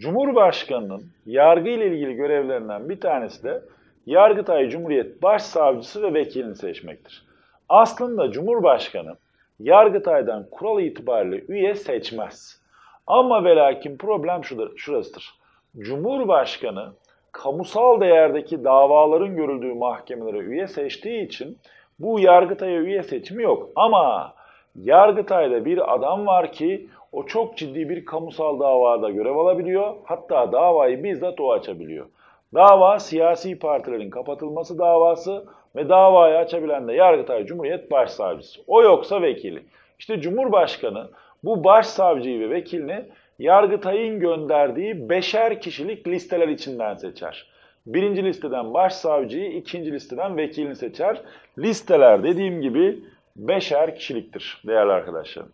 Cumhurbaşkanının yargı ile ilgili görevlerinden bir tanesi de Yargıtay Cumhuriyet Başsavcısı ve vekilini seçmektir. Aslında Cumhurbaşkanı Yargıtay'dan kural itibariyle üye seçmez. Ama ve lakin problem şudur, şurasıdır. Cumhurbaşkanı kamusal değerdeki davaların görüldüğü mahkemelere üye seçtiği için bu Yargıtay'a üye seçimi yok. Ama Yargıtay'da bir adam var ki o çok ciddi bir kamusal davada görev alabiliyor. Hatta davayı bizzat o açabiliyor. Dava siyasi partilerin kapatılması davası ve davayı açabilen de Yargıtay Cumhuriyet Başsavcısı. O yoksa vekili. İşte Cumhurbaşkanı bu başsavcıyı ve vekilini Yargıtay'ın gönderdiği beşer kişilik listeler içinden seçer. Birinci listeden başsavcıyı, ikinci listeden vekilini seçer. Listeler dediğim gibi beşer kişiliktir değerli arkadaşlarım.